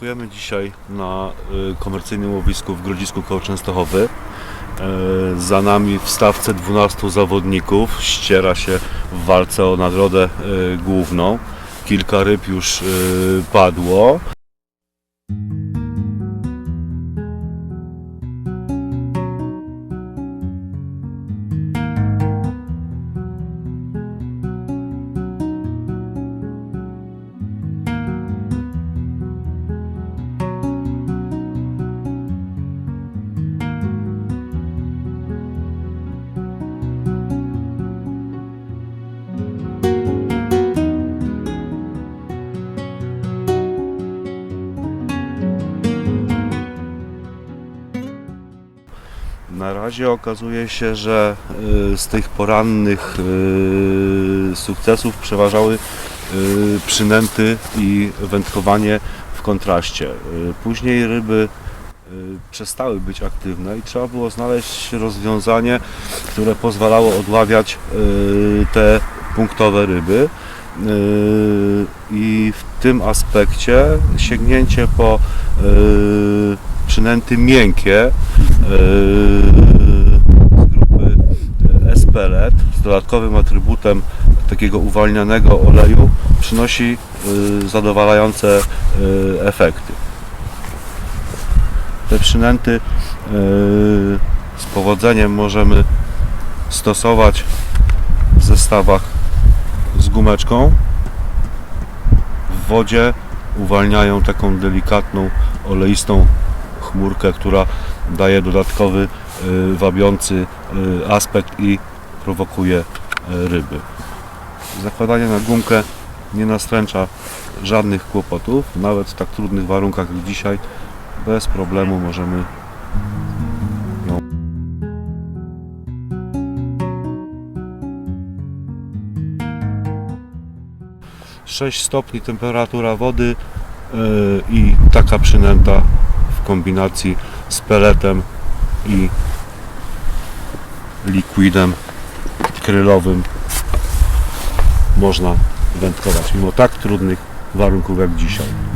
Wędkujemy dzisiaj na y, komercyjnym łowisku w Grodzisku koło Częstochowy. E, Za nami w stawce 12 zawodników ściera się w walce o nagrodę y, główną. Kilka ryb już y, padło. Na razie okazuje się, że y, z tych porannych y, sukcesów przeważały y, przynęty i wędkowanie w kontraście. Później ryby przestały być aktywne i trzeba było znaleźć rozwiązanie, które pozwalało odławiać te punktowe ryby. I w tym aspekcie sięgnięcie po przynęty miękkie y, z grupy SPLET z dodatkowym atrybutem takiego uwalnianego oleju przynosi y, zadowalające efekty. Te przynęty z powodzeniem możemy stosować w zestawach z gumeczką. W wodzie uwalniają taką delikatną, oleistą chmurkę, która daje dodatkowy y, wabiący y, aspekt i prowokuje y, ryby. Zakładanie na gumkę nie nastręcza żadnych kłopotów, nawet w tak trudnych warunkach jak dzisiaj bez problemu możemy ją 6 stopni temperatura wody yy, i taka przynęta kombinacji z peletem i likwidem krylowym można wędkować mimo tak trudnych warunków jak dzisiaj.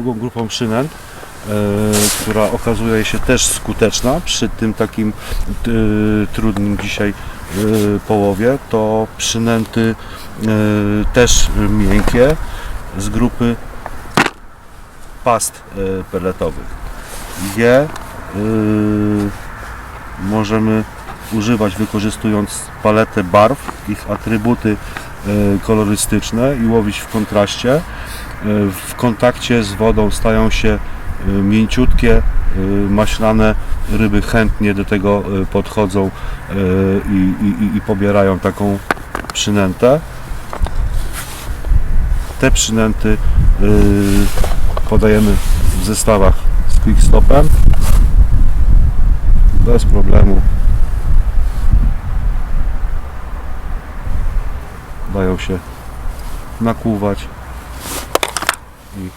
Drugą grupą przynęt, e, która okazuje się też skuteczna przy tym takim e, trudnym dzisiaj e, połowie, to przynęty też miękkie z grupy past peletowych. Je możemy używać wykorzystując paletę barw, ich atrybuty kolorystyczne i łowić w kontraście w kontakcie z wodą stają się e, mięciutkie, e, maślane ryby chętnie do tego e, podchodzą e, i, i, i pobierają taką przynętę. Te przynęty e, podajemy w zestawach z quickstopem. Bez problemu. Dają się nakłuwać i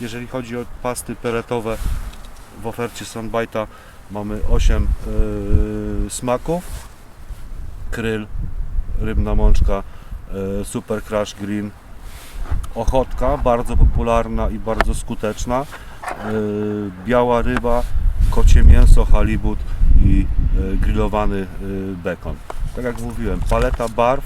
jeżeli chodzi o pasty peletowe w ofercie Sunbite'a mamy 8 yy, smaków. Kryl, rybna mączka yy, Super Crash Green. Ochotka, bardzo popularna i bardzo skuteczna. Yy, biała ryba kocie mięso, halibut i e, grillowany e, bekon. Tak jak mówiłem, paleta barw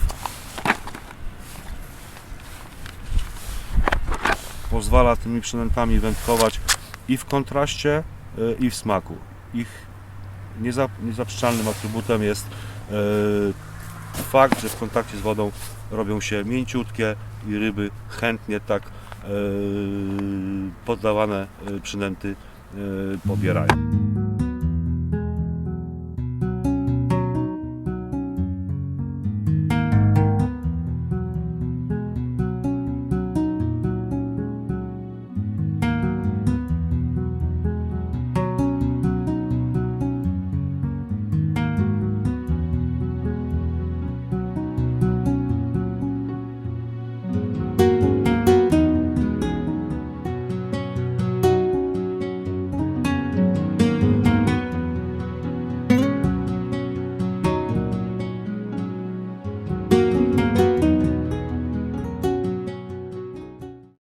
pozwala tymi przynętami wędkować i w kontraście, e, i w smaku. Ich nieza- niezaprzeczalnym atrybutem jest fakt, że w kontakcie z wodą robią się mięciutkie i ryby chętnie tak poddawane przynęty pobierają.